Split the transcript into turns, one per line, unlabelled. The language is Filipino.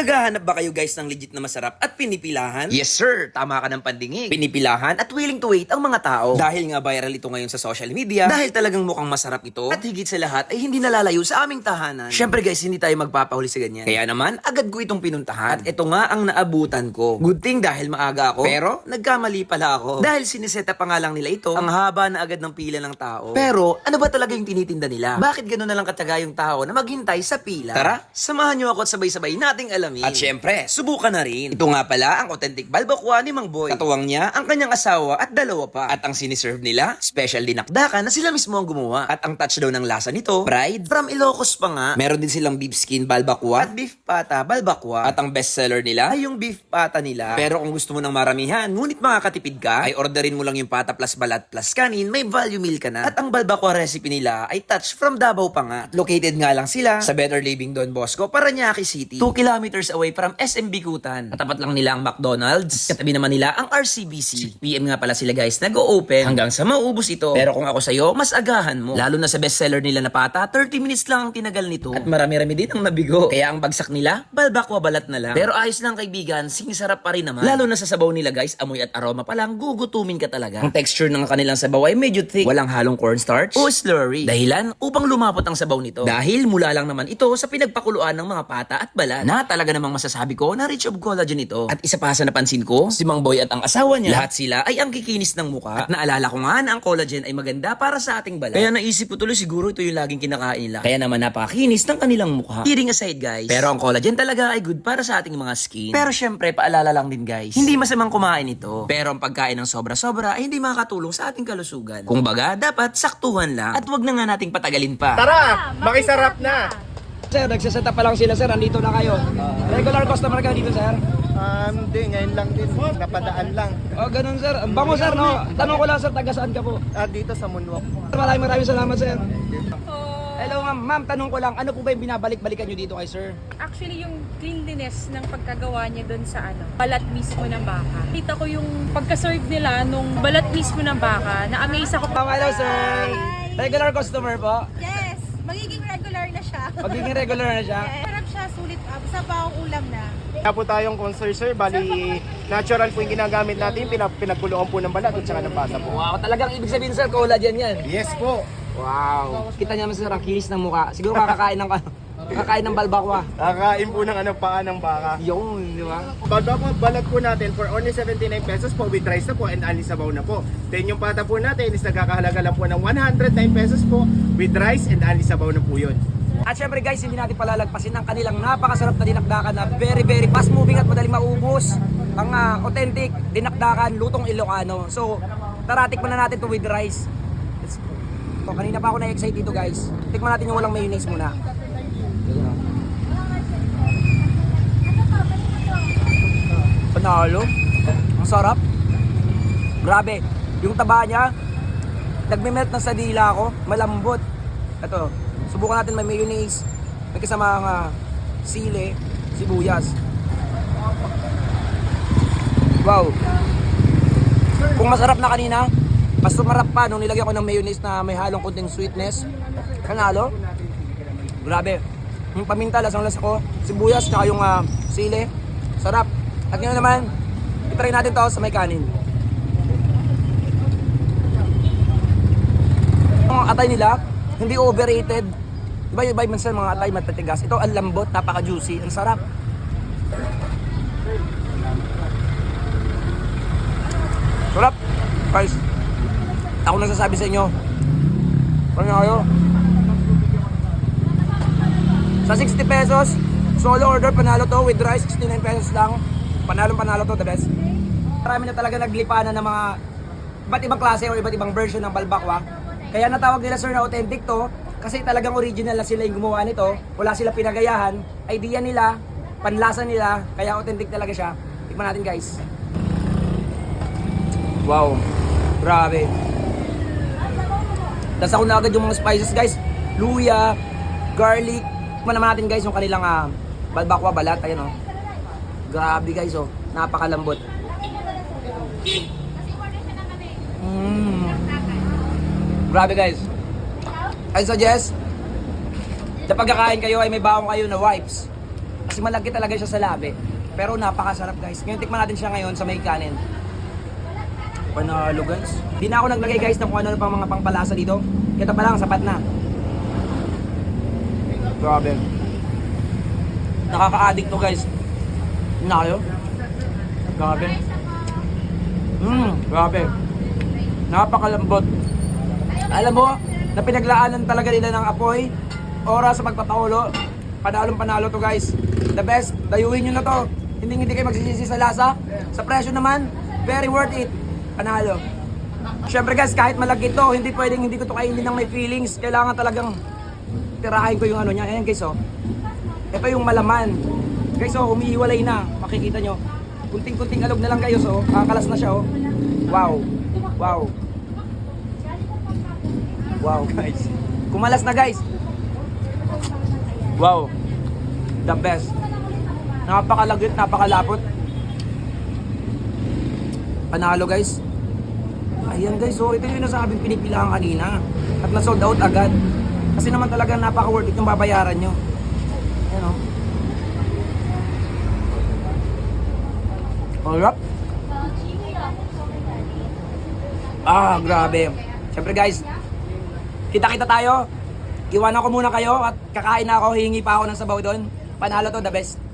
Naghahanap ba kayo guys ng legit na masarap at pinipilahan?
Yes sir, tama ka ng pandingig.
Pinipilahan at willing to wait ang mga tao. Dahil nga viral ito ngayon sa social media, dahil talagang mukhang masarap ito, at higit sa lahat ay hindi nalalayo sa aming tahanan. Syempre guys, hindi tayo magpapahuli sa ganyan. Kaya naman, agad ko itong pinuntahan. At ito nga ang naabutan ko. Good thing dahil maaga ako, pero nagkamali pala ako. Dahil siniseta pa nga lang nila ito, ang haba na agad ng pila ng tao. Pero, ano ba talaga yung tinitinda nila? Bakit gano'n na lang kataga yung tao na maghintay sa pila? Tara, samahan niyo ako at sabay-sabay nating alamin. At syempre, subukan na rin. Ito nga pala ang authentic balbakwa ni Mang Boy. Katuwang niya ang kanyang asawa at dalawa pa. At ang siniserve nila, special dinakdakan na sila mismo ang gumawa. At ang touchdown ng lasa nito, pride. From Ilocos pa nga, meron din silang beef skin balbakwa at beef pata balbakwa. At ang bestseller nila ay yung beef pata nila. Pero kung gusto mo ng maramihan, ngunit makakatipid ka, ay orderin mo lang yung pata plus balat plus kanin, may value meal ka na. At ang balbakwa recipe nila ay touch from Davao pa nga. Located nga lang sila sa Better Living Don Bosco, Paranaque City. 2 kilometers away from SM Bikutan. Katapat lang nila ang McDonald's. Katabi naman nila ang RCBC. 6 PM nga pala sila guys, nag-open hanggang sa maubos ito. Pero kung ako sa'yo, mas agahan mo. Lalo na sa bestseller nila na pata, 30 minutes lang ang tinagal nito. At marami-rami din ang nabigo. Kaya ang bagsak nila, balbakwa balat na lang. Pero ayos lang kaibigan, sing sarap pa rin naman. Lalo na sa sabaw nila guys, amoy at aroma pa lang, gugutumin ka talaga. Ang texture ng kanilang sabaw ay medyo thick, walang halong cornstarch o slurry. Dahilan upang lumapot ang sabaw nito. Dahil mula lang naman ito sa pinagpakuluan ng mga pata at balat na talaga namang masasabi ko na rich of collagen ito. At isa pa sa napansin ko, si Mang Boy at ang asawa niya, lahat sila ay ang kikinis ng muka. At naalala ko nga na ang collagen ay maganda para sa ating balat. Kaya naisip ko tuloy siguro ito yung laging kinakain nila. Kaya naman napakakinis ng kanilang mukha. Kidding aside guys. Pero ang collagen talaga ay good para sa ating mga skin. Pero syempre, paalala lang din guys. Hindi masamang kumain ito. Pero ang pagkain ng sobra-sobra ay hindi makakatulong sa ating kalusugan. Kung baga, dapat saktuhan lang. At wag na nga nating patagalin pa.
Tara, makisarap na.
Sir, nagsaseta pa lang sila sir, andito na kayo. Regular customer ka dito sir?
Um, hindi, ngayon lang din. Napadaan lang.
Oh, ganun sir. Ang bango sir, no? Tanong ko lang sir, taga saan ka po?
Ah, dito sa Moonwalk.
Maraming maraming salamat sir. Hello ma'am, ma'am, tanong ko lang, ano po ba yung binabalik-balikan nyo dito kay sir?
Actually, yung cleanliness ng pagkagawa niya doon sa ano, balat mismo ng baka. Kita ko yung pagka-serve nila nung balat mismo ng baka, na-amaze ako.
Ma'am, hello sir. Regular customer po.
Yes, magiging regular na siya.
Magiging regular na siya.
Yes. Sarap siya, sulit. Uh, sa bawang ulam na.
Kaya po tayong concert sir, bali natural po yung ginagamit natin, pinag pinagkuluan po ng balat at saka ng pata po.
Wow, talagang ibig sabihin sir, collagen yan.
Yes po.
Wow. Kita niya sir, ang kinis ng mukha. Siguro kakakain ng kakakain ng balbakwa.
Kakain po ng ano, paa ng baka.
Yung, di ba?
Po, balat po natin for only 79 pesos po with rice na po and ali sabaw na po. Then yung pata po natin is nagkakahalaga lang po ng 109 pesos po with rice and ali sabaw na po yun.
At syempre guys, hindi natin palalagpasin ang kanilang napakasarap na dinakdakan na very very fast moving at madaling maubos. Ang ah, authentic dinakdakan, lutong Ilocano. So, tara, tikman na natin to with rice. Let's go. So, kanina pa ako na-excite dito guys. Tikman natin yung walang mayonnaise muna. Panalo. Ang sarap. Grabe. Yung taba niya, nagme-melt na sa dila ko. Malambot. Ito, subukan natin may mayonnaise. May kasama ang ah, sili, sibuyas. Wow. Kung masarap na kanina, mas sumarap pa nung nilagyan ko ng mayonnaise na may halong kunting sweetness. Kanalo. Grabe. Yung paminta, lasang lasa ko. Sibuyas, tsaka yung ah, sili. Sarap. At ngayon naman, itry natin to sa may kanin. Ang atay nila, hindi overrated. Iba iba minsan mga atay matatigas. Ito ang lambot, napaka-juicy, ang sarap. Sarap. Guys, ako nagsasabi sa inyo. Ano kayo? Sa 60 pesos, solo order panalo to with rice 69 pesos lang. Panalo panalo to the best. Marami na talaga naglipanan ng mga iba't ibang klase o iba't ibang version ng balbakwa. Kaya natawag nila sir na authentic to kasi talagang original na sila yung gumawa nito. Wala sila pinagayahan. Idea nila, panlasa nila, kaya authentic talaga siya. Tikman natin guys. Wow. Grabe. Tapos ako na agad yung mga spices guys. Luya, garlic. Tikman naman natin guys yung kanilang ah, balbakwa balat. Ayan oh. Grabe guys oh. Napakalambot. Mm. Grabe guys. I suggest, sa pagkakain kayo ay may baong kayo na wipes. Kasi malagkit talaga siya sa labi. Pero napakasarap guys. Ngayon tikman natin siya ngayon sa may kanin. Panalo guys. Hindi na ako naglagay guys ng kung ano pang mga pangpalasa dito. Ito pa lang, sapat na. Grabe. Nakaka-addict to guys. Hindi na kayo? Grabe. Mmm, grabe. Napakalambot. Alam mo, na pinaglaanan talaga nila ng apoy, oras sa pagpapaulo, panalong panalo to guys. The best, dayuhin nyo na to. Hindi hindi kayo magsisisi sa lasa. Sa presyo naman, very worth it. Panalo. Siyempre guys, kahit malagkit to, hindi pwedeng hindi ko to kainin ng may feelings. Kailangan talagang tirahin ko yung ano niya. Ayan guys oh. Ito yung malaman. Guys oh, umiiwalay na. Makikita nyo. Kunting-kunting alog na lang kayo so. Kakalas na siya oh. Wow. Wow. Wow guys. Kumalas na guys. Wow. The best. Napakalagit, napakalapot. Panalo guys. Ayan guys, so ito yung nasabing pinipilahan kanina. At na-sold out agad. Kasi naman talaga napaka-worth it yung babayaran nyo. Ayan o. Alright. Ah, grabe. Siyempre guys, kita-kita tayo. Iwanan ko muna kayo at kakain na ako, hingi pa ako ng sabaw doon. Panalo to, the best.